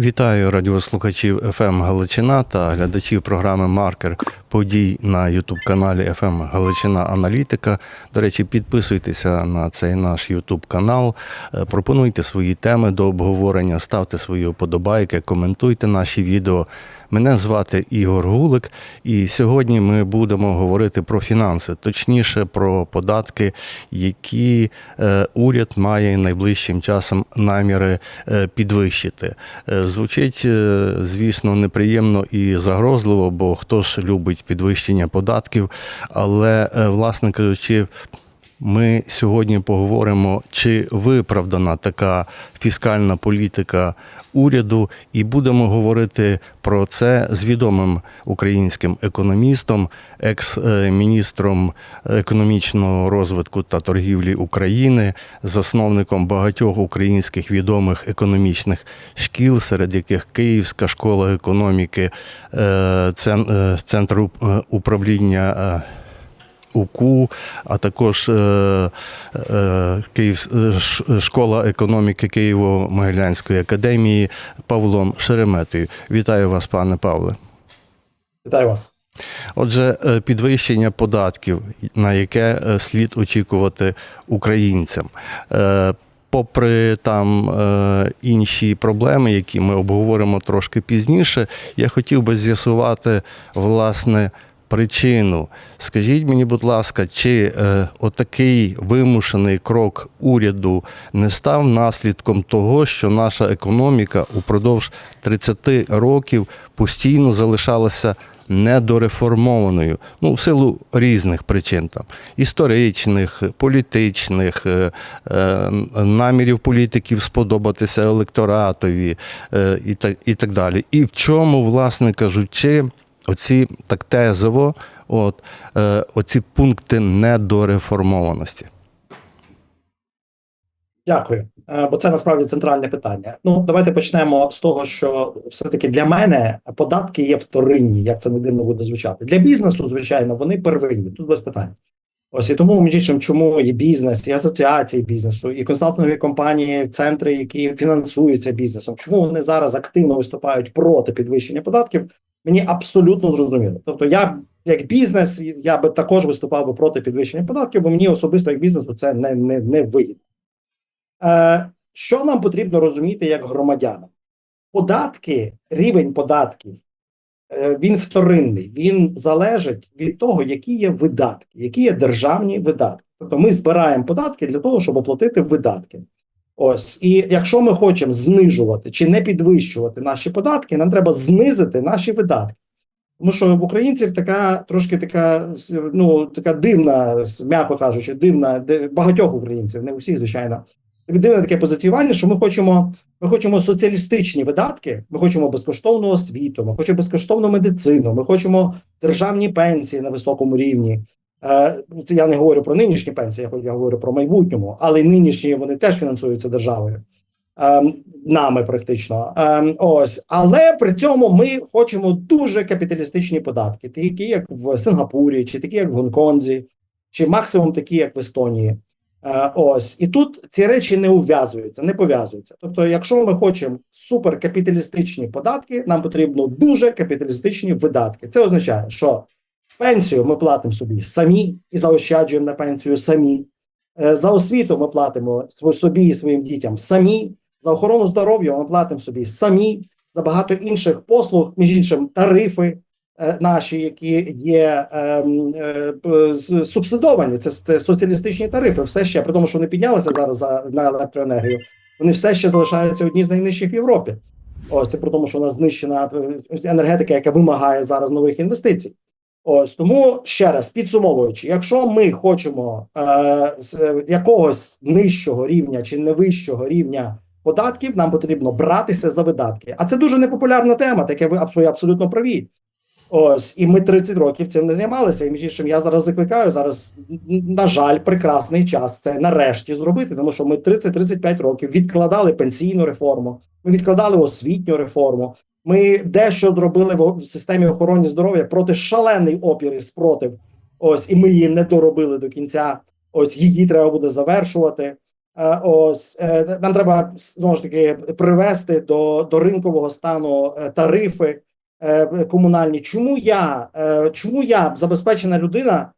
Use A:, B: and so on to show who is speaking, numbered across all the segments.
A: Вітаю радіослухачів «ФМ Галичина та глядачів програми Маркер подій на Ютуб-каналі «ФМ Галичина Аналітика. До речі, підписуйтеся на цей наш Ютуб канал, е, пропонуйте свої теми до обговорення, ставте свої вподобайки, коментуйте наші відео. Мене звати Ігор Гулик, і сьогодні ми будемо говорити про фінанси, точніше про податки, які е, уряд має найближчим часом наміри е, підвищити. Е, Звучить, звісно, неприємно і загрозливо, бо хто ж любить підвищення податків, але, власне кажучи, ми сьогодні поговоримо, чи виправдана така фіскальна політика уряду, і будемо говорити про це з відомим українським економістом, екс-міністром економічного розвитку та торгівлі України, засновником багатьох українських відомих економічних шкіл, серед яких Київська школа економіки, е, е, центр е, управління. УКУ, а також е, е, Київ, е, школа економіки Києво-Могилянської академії Павлом Шереметою. Вітаю вас, пане Павле.
B: Вітаю вас.
A: Отже, підвищення податків, на яке слід очікувати українцям. Попри там інші проблеми, які ми обговоримо трошки пізніше, я хотів би з'ясувати власне причину. Скажіть мені, будь ласка, чи е, отакий вимушений крок уряду не став наслідком того, що наша економіка упродовж 30 років постійно залишалася недореформованою, ну, в силу різних причин там історичних, політичних, е, е, намірів політиків сподобатися електоратові е, і так, і так далі. І в чому, власне кажучи, оці так тезово, от, е, оці пункти недореформованості.
B: Дякую. Е, Бо це насправді центральне питання. Ну, давайте почнемо з того, що все-таки для мене податки є вторинні, як це не дивно буде звучати. Для бізнесу, звичайно, вони первинні, тут без питань. Ось і тому, між іншим, чому і бізнес, і асоціації бізнесу, і консалтингові компанії, центри, які фінансуються бізнесом, чому вони зараз активно виступають проти підвищення податків, мені абсолютно зрозуміло. Тобто, я як бізнес, я би також виступав би проти підвищення податків, бо мені особисто як бізнесу це не, не, не вигідно. Е, що нам потрібно розуміти як громадянам? Податки, рівень податків, е, він вторинний, він залежить від того, які є видатки, які є державні видатки. Тобто ми збираємо податки для того, щоб оплатити видатки. Ось, і якщо ми хочемо знижувати чи не підвищувати наші податки, нам треба знизити наші видатки. Тому що в українців така трошки така ну така дивна, м'яко кажучи, дивна багатьох українців, не усіх, звичайно, дивне таке позиціювання, що ми хочемо, ми хочемо соціалістичні видатки, ми хочемо безкоштовну освіту, ми хочемо безкоштовну медицину, ми хочемо державні пенсії на високому рівні. Е, Це я не говорю про нинішні пенсії, я говорю про майбутньому, але нинішні вони теж фінансуються державою. Ем, Нами практично Ем, ось, але при цьому ми хочемо дуже капіталістичні податки, такі як в Сингапурі, чи такі як в Гонконзі, чи максимум такі, як в Естонії. Е, Ось і тут ці речі не ув'язуються, не пов'язуються. Тобто, якщо ми хочемо суперкапіталістичні податки, нам потрібно дуже капіталістичні видатки. Це означає, що пенсію ми платимо собі самі і заощаджуємо на пенсію самі. Е, За освіту ми платимо собі і своїм дітям самі. За охорону здоров'я ми платимо собі самі. За багато інших послуг, між іншим, тарифи е, наші, які є ем, е, субсидовані. Це, це соціалістичні тарифи. Все ще при тому, що вони піднялися зараз за на електроенергію. Вони все ще залишаються одні з найнижчих в Європі. Ось це при тому, що у нас знищена енергетика, яка вимагає зараз нових інвестицій. Ось тому ще раз підсумовуючи, якщо ми хочемо е, з якогось нижчого рівня чи не вищого рівня податків, нам потрібно братися за видатки. А це дуже непопулярна тема, таке ви абсолютно праві. Ось і ми 30 років цим не займалися. І між іншим, я зараз закликаю зараз. На жаль, прекрасний час це нарешті зробити, тому що ми 30-35 років відкладали пенсійну реформу, ми відкладали освітню реформу. Ми дещо зробили в системі охорони здоров'я проти шалений опір і спротив. Ось і ми її не доробили до кінця. Ось її треба буде завершувати. Е, Ось е, нам треба знову ж таки привести до, до ринкового стану е, тарифи комунальні. Чому я, чому я, забезпечена людина,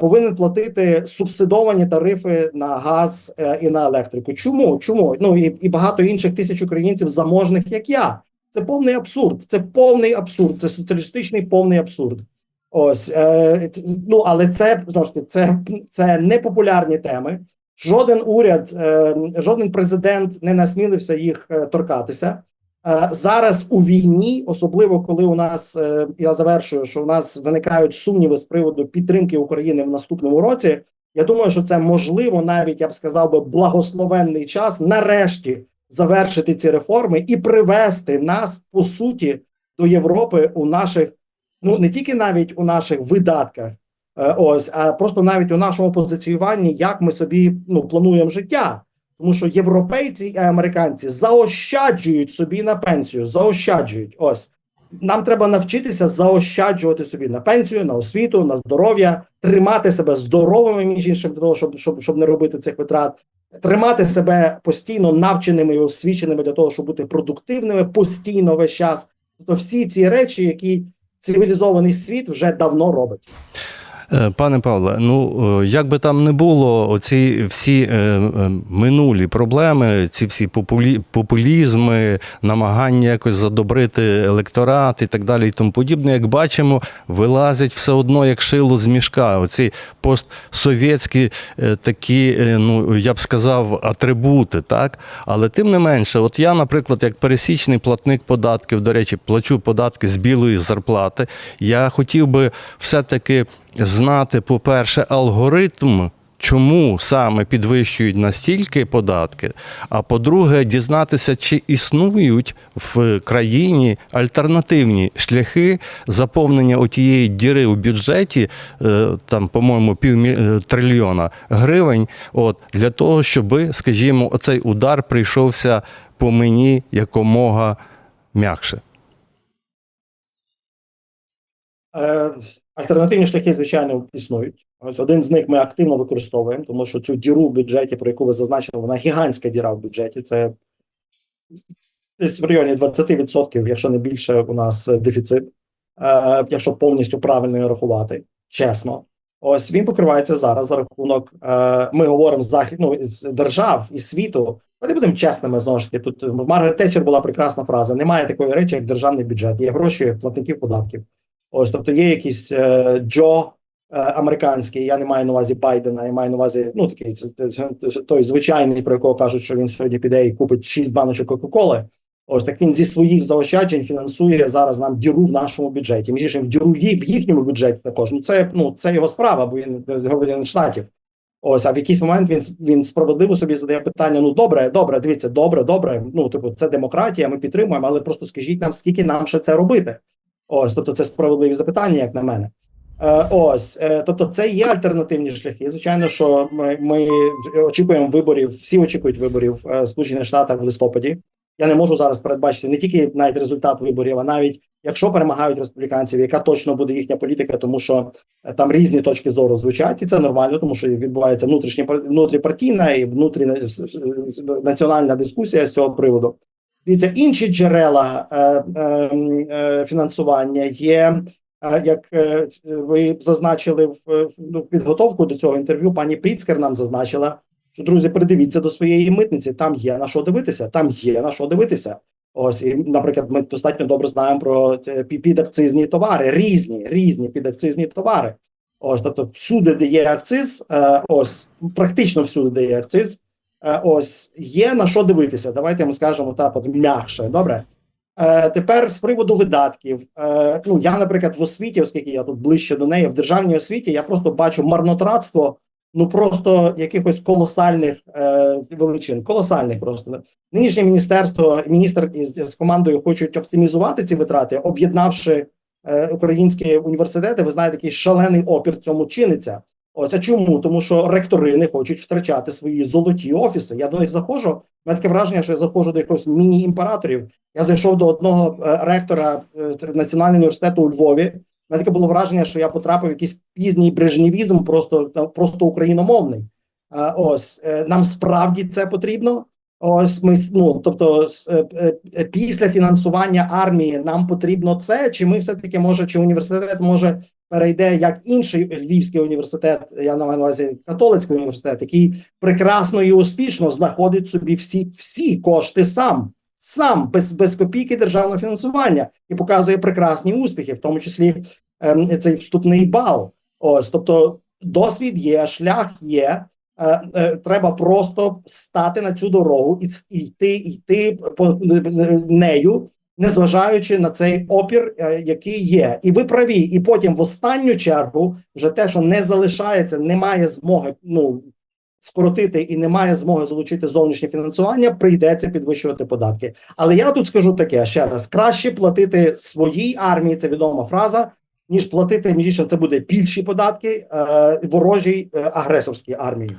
B: повинен платити субсидовані тарифи на газ і на електрику? Чому? Чому? Ну і, і багато інших тисяч українців заможних, як я. Це повний абсурд. Це повний абсурд. Це соціалістичний повний абсурд. Ось е, ну але це знову ж таки, це, це непопулярні теми. Жоден уряд, е, жоден президент не насмілився їх е, торкатися. Е, зараз у війні, особливо коли у нас е, я завершую, що у нас виникають сумніви з приводу підтримки України в наступному році. Я думаю, що це можливо, навіть я б сказав би благословенний час нарешті завершити ці реформи і привести нас по суті до Європи у наших, ну не тільки навіть у наших видатках, е, ось, а просто навіть у нашому позиціюванні, як ми собі ну плануємо життя. Тому що європейці і американці заощаджують собі на пенсію, заощаджують. Ось нам треба навчитися заощаджувати собі на пенсію, на освіту, на здоров'я, тримати себе здоровими між іншим для того, щоб, щоб, щоб не робити цих витрат, тримати себе постійно навченими і освіченими для того, щоб бути продуктивними постійно весь час. Тобто всі ці речі, які цивілізований світ вже давно робить.
A: Е, Пане Павле, ну е, як би там не було, оці всі е, минулі проблеми, ці всі популізми, намагання якось задобрити електорат і так далі, і тому подібне, як бачимо, вилазять все одно як шило з мішка. Оці постсовєтські такі, ну я б сказав, атрибути, так. Але тим не менше, от я, наприклад, як пересічний платник податків, до речі, плачу податки з білої зарплати. Я хотів би все-таки знати, по-перше, алгоритм. Чому саме підвищують настільки податки? А по-друге, дізнатися, чи існують в країні альтернативні шляхи заповнення отієї діри у бюджеті, е, там, по-моєму, півтрильйона гривень, от для того, щоб, скажімо, оцей удар прийшовся по мені якомога м'якше.
B: Альтернативні шляхи, звичайно, існують. Ось один з них ми активно використовуємо, тому що цю діру в бюджеті, про яку ви зазначили, вона гігантська діра в бюджеті. Це десь в районі 20%, якщо не більше, у нас е, дефіцит, е, якщо повністю правильно рахувати, чесно. Ось він покривається зараз за рахунок. Е, ми говоримо з захід, ну, держав і світу. Ми будемо чесними знову ж таки. Тут в Маргарет Тетчер була прекрасна фраза: немає такої речі, як державний бюджет. Є гроші платників податків. Ось, тобто є якийсь е, Джо е, американський. Я не маю на увазі Байдена, я маю на увазі ну такий той звичайний, про якого кажуть, що він сьогодні піде і купить 6 баночок Кока-Коли. Ось так він зі своїх заощаджень фінансує зараз нам діру в нашому бюджеті. Між в діру в їхньому бюджеті також. Ну це ну це його справа, бо він громадянин штатів. Ось, а в якийсь момент він він справедливо собі задає питання: ну добре, добре, дивіться, добре, добре. Ну, типу, це демократія, ми підтримуємо, але просто скажіть нам, скільки нам ще це робити. Ось, тобто, це справедливі запитання, як на мене. Е, ось, е, тобто, це є альтернативні шляхи. Звичайно, що ми, ми очікуємо виборів, всі очікують виборів е, Сполучених Штатах в листопаді. Я не можу зараз передбачити не тільки навіть результат виборів, а навіть якщо перемагають республіканців, яка точно буде їхня політика, тому що там різні точки зору звучать, і це нормально, тому що відбувається внутрішня внутріпартійна і внутрінаціональна дискусія з цього приводу. Дивіться, інші джерела е, е, е, фінансування є, як ви зазначили в ну, підготовку до цього інтерв'ю. Пані Пріцкер нам зазначила, що друзі, придивіться до своєї митниці. Там є на що дивитися. Там є на що дивитися. Ось і, наприклад, ми достатньо добре знаємо про підакцизні товари, різні, різні підакцизні товари. Ось, тобто, всюди, де є акциз, ось практично всюди, де є акциз. Е, Ось є на що дивитися. Давайте ми скажемо так, от м'якше. Добре. Е, тепер з приводу видатків. Е, ну я, наприклад, в освіті, оскільки я тут ближче до неї, в державній освіті я просто бачу марнотратство. Ну просто якихось колосальних е, величин, колосальних просто нинішнє міністерство, міністр із, з командою хочуть оптимізувати ці витрати, об'єднавши е, українські університети. Ви знаєте, який шалений опір цьому чиниться. А чому? Тому що ректори не хочуть втрачати свої золоті офіси. Я до них заходжу. Мене таке враження, що я заходжу до якогось міні-імператорів. Я зайшов до одного е, ректора е, Національного університету у Львові. Мене таке було враження, що я потрапив в якийсь пізній брежнєвізм, просто та- просто україномовний. Е, Ось е, нам справді це потрібно. Ось ми ну, тобто, е, е, е, після фінансування армії нам потрібно це, чи ми все таки може, чи університет може перейде як інший Львівський університет, я на увазі католицький університет, який прекрасно і успішно знаходить собі всі, всі кошти сам, сам без, без копійки державного фінансування і показує прекрасні успіхи, в тому числі ем, цей вступний бал. Ось, тобто, досвід є, шлях є. Е, е, треба просто стати на цю дорогу і, і йти, йти по е, нею, незважаючи на цей опір, е, який є. І ви праві. І потім, в останню чергу, вже те, що не залишається, немає змоги ну скоротити і немає змоги залучити зовнішнє фінансування, прийдеться підвищувати податки. Але я тут скажу таке ще раз: краще платити своїй армії, це відома фраза. Ніж платити між іншим, це буде більші податки е, ворожій е, агресорській армії.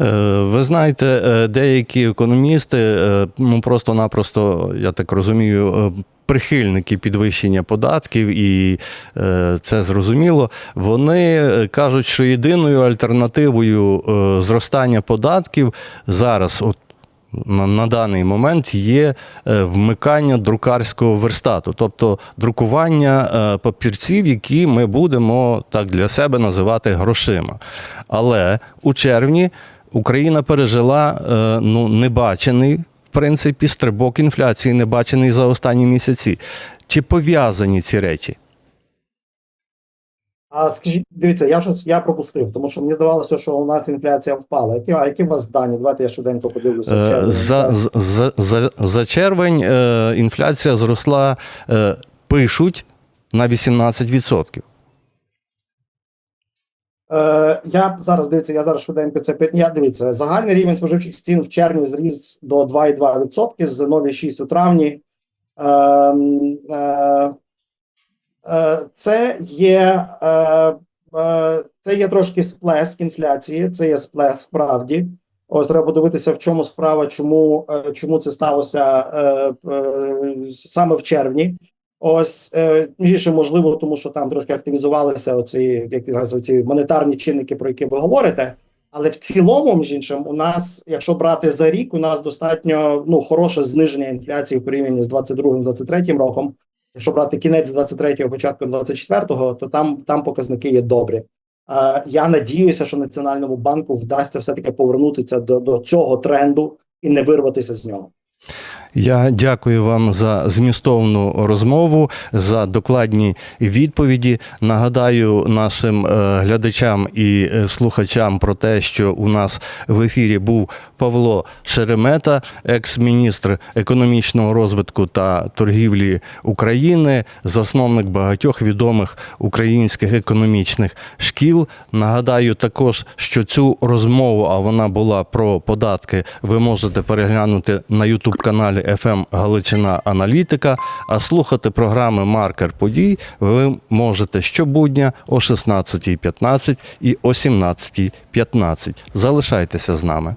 A: Е, Ви знаєте, деякі економісти, ну просто-напросто, я так розумію, прихильники підвищення податків, і е, це зрозуміло. Вони кажуть, що єдиною альтернативою е, зростання податків зараз, от на, на даний момент є е, вмикання друкарського верстату, тобто друкування е, папірців, які ми будемо так для себе називати грошима. Але у червні Україна пережила е, ну, небачений, в принципі, стрибок інфляції, небачений за останні місяці. Чи пов'язані ці речі?
B: А скажіть, дивіться, я щось я пропустив, тому що мені здавалося, що у нас інфляція впала. Які, а які у вас дані? Давайте я швиденько подивлюся.
A: Е. За, за, за, за червень е, інфляція зросла, е, пишуть, на 18%.
B: Е, я зараз дивіться, я зараз швиденько це я дивіться. Загальний рівень споживчих цін в червні зріс до 2,2% з 0,6 у травні. Ем, е, е, це є е, е, це є трошки сплеск інфляції. Це є сплеск справді. Ось треба подивитися, в чому справа, чому, е, чому це сталося е, е, саме в червні. Ось е, іншим, можливо, тому що там трошки активізувалися оці якраз оці монетарні чинники, про які ви говорите. Але в цілому, між іншим, у нас, якщо брати за рік, у нас достатньо ну хороше зниження інфляції в порівнянні з 22-23 роком. Якщо брати кінець 23-го, початку 24-го, то там, там показники є добрі. Е, я надіюся, що Національному банку вдасться все таки повернутися до, до цього тренду і не вирватися з нього.
A: Я дякую вам за змістовну розмову, за докладні відповіді. Нагадаю нашим е, глядачам і е, слухачам про те, що у нас в ефірі був Павло Шеремета, екс-міністр економічного розвитку та торгівлі України, засновник багатьох відомих українських економічних шкіл. Нагадаю також, що цю розмову, а вона була про податки, ви можете переглянути на Ютуб каналі FM Галичина Аналітика. А слухати програми Маркер подій ви можете щобудня о 16.15 і о 17.15. Залишайтеся з нами.